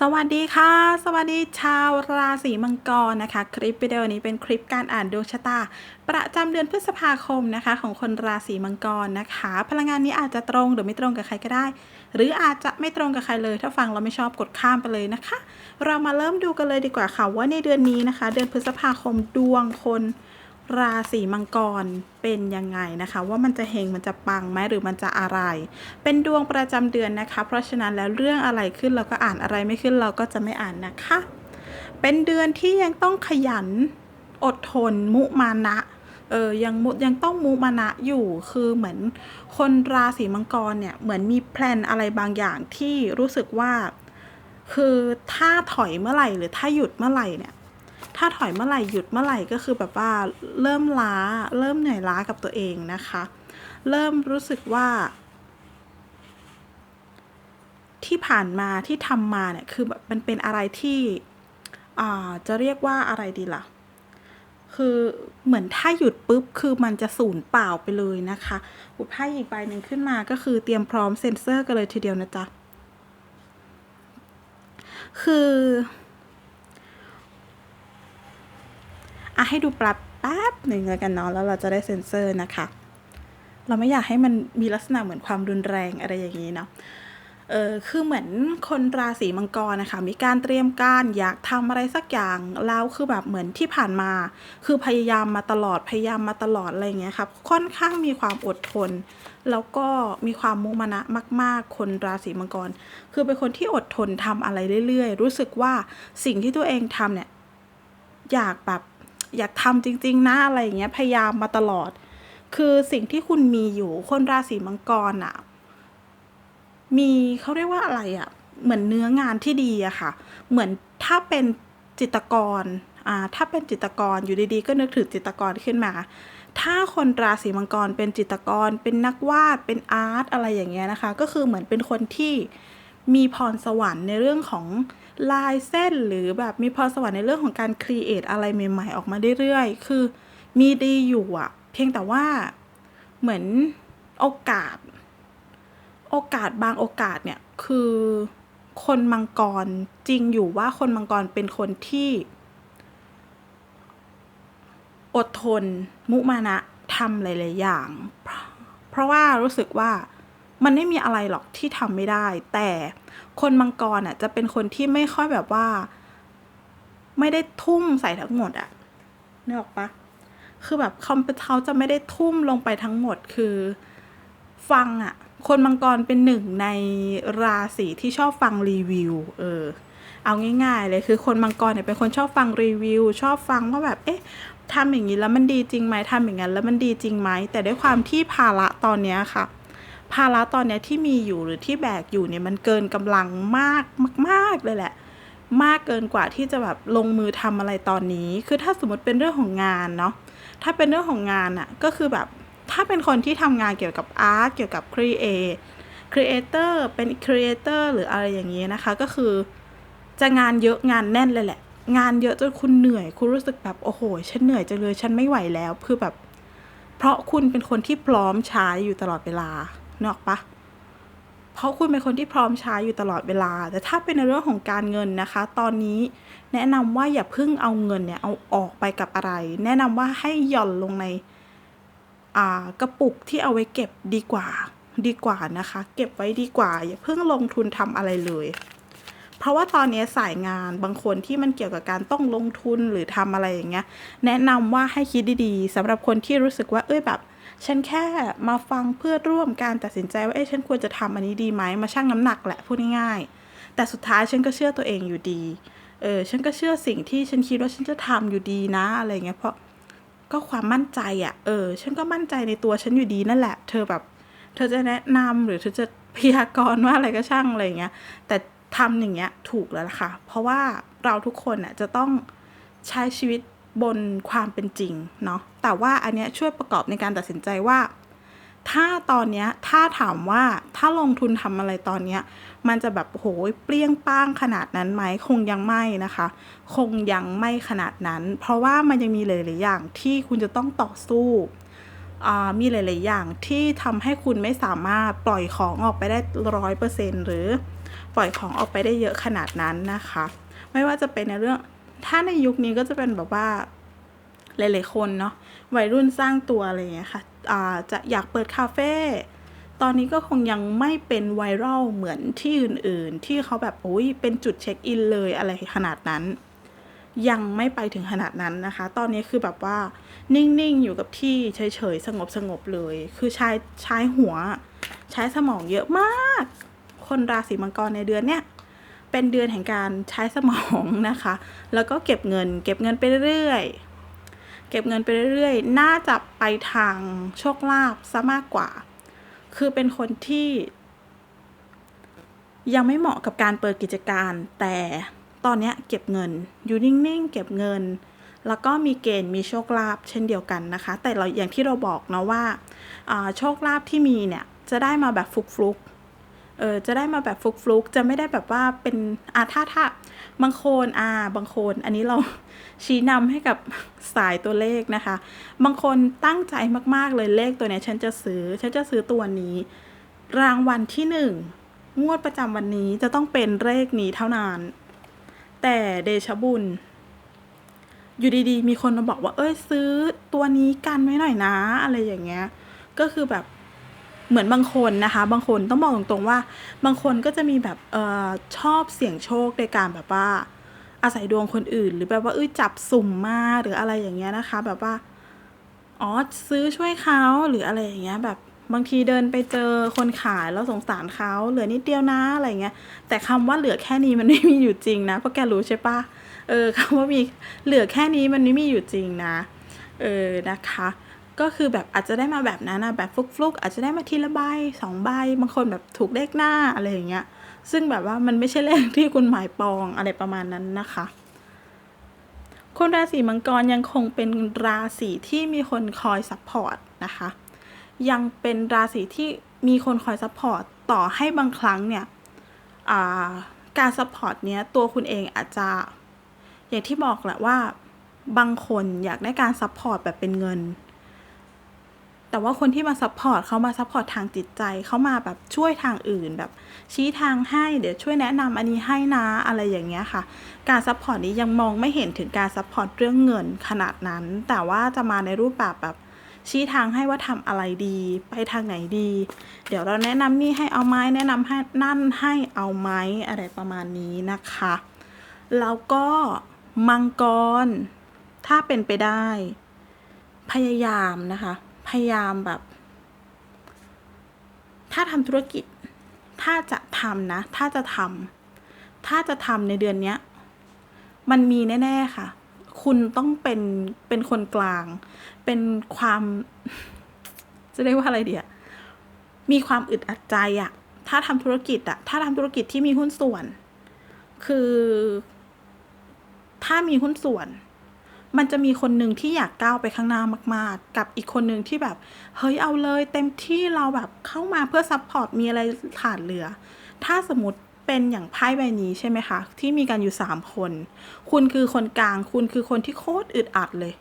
สวัสดีค่ะ สวัสดีชาวราศีมังกรนะคะ คลิปวิดีโอนี้เป็นคลิปการอ่านดวงชะตา ประจำเดือนพฤษภาคมนะคะ ของคนราศีมังกรนะคะ พลังงานนี้อาจจะตรงหรือไม่ตรงกับใครก็ได้ หรืออาจจะไม่ตรงกับใครเลย ถ้าฟังเราไม่ชอบกดข้ามไปเลยนะคะ เรามาเริ่มดูกันเลยดีกว่าค่ะว่าในเดือนนี้นะคะ เดือนพฤษภาคมดวงคน ราศีมังกรเป็นยังไงนะคะ ว่ามันจะเฮงมันจะปังไหมหรือมันจะอะไร เป็นดวงประจำเดือนนะคะ เพราะฉะนั้นแล้วเรื่องอะไรขึ้นเราก็อ่านอะไรไม่ขึ้นเราก็จะไม่อ่านนะคะ เป็นเดือนที่ยังต้องขยันอดทนมุมานะเออยังมุยังต้องมุมานะอยู่คือเหมือนคนราศีมังกรเนี่ยเหมือนมีแพลนอะไรบางอย่างที่รู้สึกว่า คือถ้าถอยเมื่อไหร่หรือถ้าหยุดเมื่อไหร่เนี่ย ถ้าถอยเมื่อไหร่หยุดเมื่อไหร่ก็คือแบบว่าเริ่มล้า เริ่มเหนื่อยล้ากับตัวเองนะคะ เริ่มรู้สึกว่า ที่ผ่านมาที่ทำมาเนี่ยคือแบบมันเป็นอะไรที่อ่าจะเรียกว่าอะไรดีล่ะ คือเหมือนถ้าหยุดปุ๊บคือมันจะสูญเปล่าไปเลยนะคะอุไพ่อีกใบหนึ่งขึ้นมาก็คือเตรียมพร้อมเซ็นเซอร์กันเลยทีเดียวนะจ๊ะ คือ อะให้ดูปรับแป๊บหนึ่งแล้วกันเนาะแล้วเราจะได้เซ็นเซอร์นะคะ เราไม่อยากให้มันมีลักษณะเหมือนความรุนแรงอะไรอย่างนี้เนาะเออคือเหมือนคนราศีมังกรนะคะ มีการเตรียมการอยากทำอะไรสักอย่างแล้วคือแบบเหมือนที่ผ่านมา คือพยายามมาตลอดพยายามมาตลอดอะไรเงี้ยครับค่อนข้างมีความอดทน แล้วก็มีความมุ่งมานะมาก ๆ คนราศีมังกร คือเป็นคนที่อดทนทำอะไรเรื่อย ๆ รู้สึกว่าสิ่งที่ตัวเองทำเนี่ยอยากแบบ อยากทำจริง ๆนะอะไรอย่างเงี้ยพยายามมาตลอด คือสิ่งที่คุณมีอยู่คนราศีมังกรอะมีเขาเรียกว่าอะไรอะเหมือนเนื้องานที่ดีอะค่ะ เหมือนถ้าเป็นจิตกรอ่าถ้าเป็นจิตกรอยู่ดีๆ ก็นึกถึงจิตกรขึ้นมา ถ้าคนราศีมังกรเป็นจิตกร เป็นนักวาด เป็นอาร์ตอะไรอย่างเงี้ยนะคะ ก็คือเหมือนเป็นคนที่มีพรสวรรค์ในเรื่องของ ลายเส้นหรือแบบมีพรสวรรค์ในเรื่องของการครีเอทอะไรใหม่ๆออกมาเรื่อยๆ คือมีดีอยู่อะเพียงแต่ว่าเหมือนโอกาส โอกาสบางโอกาสเนี่ยคือคนมังกรจริงอยู่ว่าคนมังกรเป็นคนที่ อดทนมุมานะทำหลาย ๆ อย่าง เพราะเพราะว่ารู้สึกว่า มันไม่มีอะไรหรอกที่ทำไม่ได้ แต่คนมังกรอะจะเป็นคนที่ไม่ค่อยแบบว่า ไม่ได้ทุ่มใส่ทั้งหมดอะนึกออกปะคือแบบคอมพิวเตอร์จะไม่ได้ทุ่มลงไปทั้งหมดคือ ฟังอะ คนมังกรเป็นหนึ่งในราศีที่ชอบฟังรีวิว เออ เอาง่าย ๆ เลยคือคนมังกรเนี่ยเป็นคนชอบฟังรีวิว ชอบฟังว่าแบบ เอ๊ะทำอย่างนี้แล้วมันดีจริงไหมทำอย่างนั้นแล้วมันดีจริงไหมแต่ด้วยความที่ภาระตอนเนี้ยค่ะ ภาระตอนนี้ที่มีอยู่หรือที่แบกอยู่เนี่ยมันเกินกำลังมากมาก ๆ เลยแหละ มากเกินกว่าที่จะแบบลงมือทำอะไรตอนนี้ คือถ้าสมมติเป็นเรื่องของงานเนาะถ้าเป็นเรื่องของงานอะก็คือแบบถ้าเป็นคนที่ทำงานเกี่ยวกับอาร์ตเกี่ยวกับครีเอทครีเอเตอร์เป็นครีเอเตอร์หรืออะไรอย่างนี้นะคะ ก็คือจะงานเยอะงานแน่นเลยแหละ งานเยอะจนคุณเหนื่อย คุณรู้สึกแบบโอ้โห ฉันเหนื่อยจังเลยฉันไม่ไหวแล้วคือแบบ เพราะคุณเป็นคนที่พร้อมใช้อยู่ตลอดเวลา นอกปะเพราะคุณเป็นคนที่พร้อมใช้อยู่ตลอดเวลา แต่ถ้าเป็นในเรื่องของการเงินนะคะ ตอนนี้แนะนำว่าอย่าเพิ่งเอาเงินเนี่ยเอาออกไปกับอะไร แนะนำว่าให้หย่อนลงในอ่ากระปุกที่เอาไว้เก็บดีกว่า ดีกว่านะคะ เก็บไว้ดีกว่า อย่าเพิ่งลงทุนทำอะไรเลย เพราะว่าตอนนี้สายงานบางคนที่มันเกี่ยวกับการต้องลงทุนหรือทำอะไรอย่างเงี้ย แนะนำว่าให้คิดดีๆสำหรับคนที่รู้สึกว่าเอ้ยแบบ ฉันแค่มาฟังเพื่อร่วมการตัดสินใจว่าเอ้ฉันควรจะทำอันนี้ดีไหมมาชั่งน้ำหนักแหละพูดง่ายๆแต่สุดท้ายฉันก็เชื่อตัวเองอยู่ดีเออฉันก็เชื่อสิ่งที่ฉันคิดว่าฉันจะทำอยู่ดีนะอะไรเงี้ยเพราะก็ความมั่นใจอะ่ะเออ ฉันก็มั่นใจในตัวฉันอยู่ดีนั่นแหละ เธอแบบ เธอจะแนะนำหรือเธอจะพยากรณ์ว่าอะไรก็ช่างอะไรเงี้ย แต่ทำอย่างเงี้ยถูกแล้วล่ะค่ะ เพราะว่าเราทุกคนอะจะต้องใช้ชีวิต บนความเป็นจริงเนาะแต่ว่าอันเนี้ยช่วยประกอบในการตัดสินใจว่า ถ้าตอนเนี้ยถ้าถามว่าถ้าลงทุนทำอะไรตอนเนี้ยมันจะแบบโหยเปรี้ยงป้างขนาดนั้นไหมคงยังไม่นะคะ คงยังไม่ขนาดนั้น เพราะว่ามันยังมีหลายๆอย่างที่คุณจะต้องต่อสู้มีหลาย ๆ อย่างที่ทำให้คุณไม่สามารถปล่อยของออกไปได้ร้อยเปอร์เซ็นหรือปล่อยของออกไปได้เยอะขนาดนั้นนะคะ ไม่ว่าจะเป็นในเรื่อง ถ้าในยุคนี้ก็จะเป็นแบบว่าหลายๆคนเนาะวัยรุ่นสร้างตัวอะไรอย่างเงี้ยค่ะอ่าจะอยากเปิดคาเฟ่ตอนนี้ก็คงยังไม่เป็นไวรัลเหมือนที่อื่นๆ ที่เขาแบบโอ้ยเป็นจุดเช็คอินเลยอะไรขนาดนั้น ยังไม่ไปถึงขนาดนั้นนะคะ ตอนนี้คือแบบว่านิ่งๆ อยู่กับที่เฉยๆ สงบๆเลย คือใช้ใช้หัว ใช้สมองเยอะมาก คนราศีมังกรในเดือนเนี้ย เป็นเดือนแห่งการใช้สมองนะคะ แล้วก็เก็บเงิน เก็บเงินไปเรื่อยเก็บเงินไปเรื่อยๆ น่าจะไปทางโชคลาภซะมากกว่า คือเป็นคนที่ยังไม่เหมาะกับการเปิดกิจการ แต่ตอนนี้เก็บเงิน อยู่นิ่งๆ เก็บเงิน แล้วก็มีเกณฑ์มีโชคลาภเช่นเดียวกันนะคะ แต่เราอย่างที่เราบอกเนาะว่าโชคลาภที่มีเนี่ยจะได้มาแบบฟลุกๆ เออจะได้มาแบบฟลุกๆ จะไม่ได้แบบว่าเป็นอาถ้าถ้าบางคนอ่าบางคน อันนี้เราชี้นำให้กับสายตัวเลขนะคะ บางคนตั้งใจมากๆเลยเลขตัวเนี้ยฉันจะซื้อ ฉันจะซื้อตัวนี้ รางวัลที่หนึ่งงวดประจำวันนี้จะต้องเป็นเลขนี้เท่านั้น แต่เดชะบุญ อยู่ดีๆ มีคนมาบอกว่า เอ้ยซื้อตัวนี้กันไว้หน่อยนะ อะไรอย่างเงี้ย ก็คือแบบ เหมือนบางคนนะคะ บางคนต้องบอกตรงๆว่า บางคนก็จะมีแบบเออชอบเสี่ยงโชคในการแบบว่า อาศัยดวงคนอื่น หรือแบบว่าเอ้ยจับสุ่มมาหรืออะไรอย่างเงี้ยนะคะ แบบว่าอ๋อซื้อช่วยเขาหรืออะไรอย่างเงี้ยแบบบางทีเดินไปเจอคนขายแล้วสงสารเขาเหลือนิดเดียวนะอะไรเงี้ย แต่คำว่าเหลือแค่นี้มันไม่มีอยู่จริงนะเพราะแกรู้ใช่ปะเออคำว่ามีเหลือแค่นี้มันไม่มีอยู่จริงนะ เออนะคะ ก็คือแบบอาจจะได้มาแบบนั้นนะแบบฟลุกๆ อาจจะได้มาทีละใบสองใบบางคนแบบถูกเลขหน้าอะไรอย่างเงี้ย ซึ่งแบบว่ามันไม่ใช่เลขที่คุณหมายปองอะไรประมาณนั้นนะคะ คนราศีมังกรยังคงเป็นราศีที่มีคนคอยซัพพอร์ตนะคะ ยังเป็นราศีที่มีคนคอยซัพพอร์ตต่อให้บางครั้งเนี่ยการซัพพอร์ตเนี้ยตัวคุณเองอาจจะ อย่างที่บอกแหละว่าบางคนอยากได้การซัพพอร์ตแบบเป็นเงิน แต่ว่าคนที่มาซัพพอร์ตเขามาซัพพอร์ตทางจิตใจเขามาแบบช่วยทางอื่น แบบชี้ทางให้เดี๋ยวช่วยแนะนำอันนี้ให้นะอะไรอย่างเงี้ยค่ะ การซัพพอร์ตนี้ยังมองไม่เห็นถึงการซัพพอร์ตเรื่องเงินขนาดนั้น แต่ว่าจะมาในรูปแบบแบบชี้ทางให้ว่าทำอะไรดี ไปทางไหนดี เดี๋ยวเราแนะนำนี่ให้เอาไหมแนะนำให้นั่นให้เอาไหมอะไรประมาณนี้นะคะ แล้วก็มังกร ถ้าเป็นไปได้ พยายามนะคะ พยายามแบบ ถ้าทำธุรกิจ ถ้าจะทำนะ ถ้าจะทำถ้าจะทำในเดือนเนี้ยมันมีแน่ ๆค่ะ คุณต้องเป็นเป็นคนกลาง เป็นความจะเรียกว่าอะไรเดียมีความอึดอัดใจอะถ้าทำธุรกิจอะถ้าทำธุรกิจที่มีหุ้นส่วน คือ ถ้ามีหุ้นส่วน มันจะมีคนหนึ่งที่อยากก้าวไปข้างหน้ามาก ๆ กับอีกคนหนึ่งที่แบบ เฮ้ยเอาเลย เต็มที่เราแบบเข้ามาเพื่อซัพพอร์ตมีอะไรขาดเหลือ ถ้าสมมติเป็นอย่างไพ่ใบนี้ใช่ไหมคะ ที่มีกันอยู่สามคน คุณคือคนกลาง คุณคือคนที่โคตรอึดอัดเลย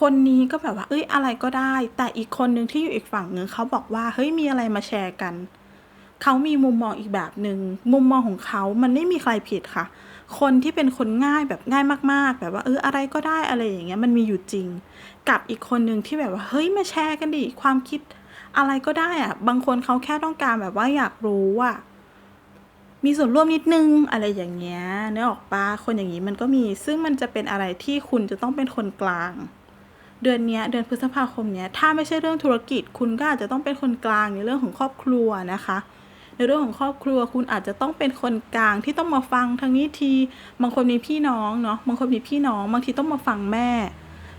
คนนี้ก็แบบว่า เอ้ยอะไรก็ได้ แต่อีกคนหนึ่งที่อยู่อีกฝั่งหนึ่งเขาบอกว่าเฮ้ยมีอะไรมาแชร์กันเขามีมุมมองอีกแบบหนึ่งมุมมองของเขามันไม่มีใครผิดค่ะ คนที่เป็นคนง่ายแบบง่ายมาก ๆ แบบว่าเอออะไรก็ได้อะไรอย่างเงี้ยมันมีอยู่จริง กับอีกคนหนึ่งที่แบบว่าเฮ้ยมาแชร์กันดิความคิดอะไรก็ได้อะบางคนเขาแค่ต้องการแบบว่าอยากรู้ว่ามีส่วนร่วมนิดนึงอะไรอย่างเงี้ยเนื้อออกปะคนอย่างนี้มันก็มี ซึ่งมันจะเป็นอะไรที่คุณจะต้องเป็นคนกลาง เดือนนี้เดือนพฤษภาคมเนี้ยถ้าไม่ใช่เรื่องธุรกิจ คุณก็อาจจะต้องเป็นคนกลางในเรื่องของครอบครัวนะคะ ในเรื่องของครอบครัวคุณอาจจะต้องเป็นคนกลางที่ต้องมาฟังทางนี้ที บางคนมีพี่น้องเนาะบางคนมีพี่น้อง บางทีต้องมาฟังแม่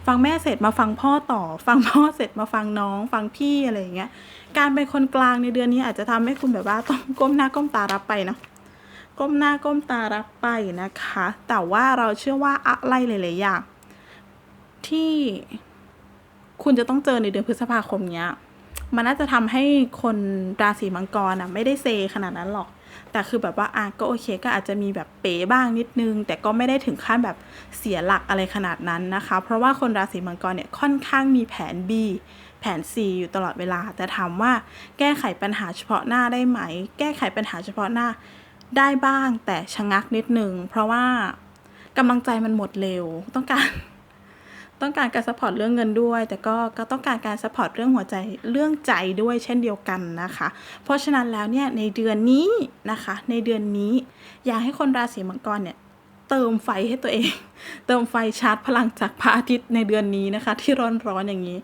ฟังแม่เสร็จมาฟังพ่อต่อ ฟังพ่อเสร็จมาฟังน้อง ฟังพี่อะไรอย่างเงี้ยการเป็นคนกลางในเดือนนี้อาจจะทำให้คุณแบบว่าต้องก้มหน้าก้มตารับไปเนาะก้มหน้าก้มตารับไปนะคะ แต่ว่าเราเชื่อว่าอะไรหลายๆอย่างที่คุณจะต้องเจอในเดือนพฤษภาคมเนี้ย มันน่าจะทำให้คนราศีมังกรอะไม่ได้เซขนาดนั้นหรอก แต่คือแบบว่าอะก็โอเคก็อาจจะมีแบบเป๋บ้างนิดนึง แต่ก็ไม่ได้ถึงขั้นแบบเสียหลักอะไรขนาดนั้นนะคะ เพราะว่าคนราศีมังกรเนี่ยค่อนข้างมีแผน B แผน C อยู่ตลอดเวลา แต่ถามว่าแก้ไขปัญหาเฉพาะหน้าได้ไหม แก้ไขปัญหาเฉพาะหน้าได้บ้างแต่ชะงักนิดนึง เพราะว่ากำลังใจมันหมดเร็วต้องการ ต้องการการสปอร์ตเรื่องเงินด้วย แต่ก็ก็ต้องการการสปอร์ตเรื่องหัวใจเรื่องใจด้วยเช่นเดียวกันนะคะ เพราะฉะนั้นแล้วเนี่ยในเดือนนี้นะคะ ในเดือนนี้ อยากให้คนราศีมังกรเนี่ยเติมไฟให้ตัวเอง เติมไฟชาร์จพลังจากพระอาทิตย์ในเดือนนี้นะคะ ที่ร้อนๆอย่างนี้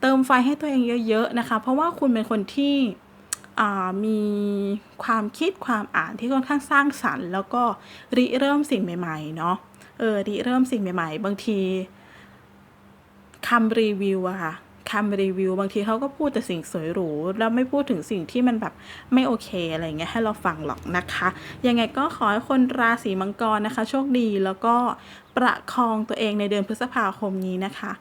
เติมไฟให้ตัวเองเยอะๆนะคะ เพราะว่าคุณเป็นคนที่มีความคิดความอ่านที่ค่อนข้างสร้างสรรค์ แล้วก็ริเริ่มสิ่งใหม่ๆเนาะเออริเริ่มสิ่งใหม่ ๆ บางที คำรีวิวอะค่ะคำรีวิว บางทีเขาก็พูดแต่สิ่งสวยหรู แล้วไม่พูดถึงสิ่งที่มันแบบไม่โอเคอะไรเงี้ยให้เราฟังหรอกนะคะ ยังไงก็ขอให้คนราศีมังกรนะคะ โชคดีแล้วก็ประคองตัวเองในเดือนพฤษภาคมนี้นะคะ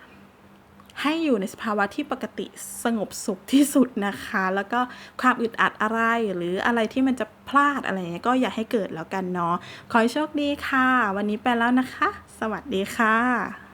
ให้อยู่ในสภาวะที่ปกติสงบสุขที่สุดนะคะ แล้วก็ความอึดอัดอะไรหรืออะไรที่มันจะพลาดอะไรเงี้ยก็อย่าให้เกิดแล้วกันเนาะขอให้โชคดีค่ะ วันนี้ไปแล้วนะคะ สวัสดีค่ะ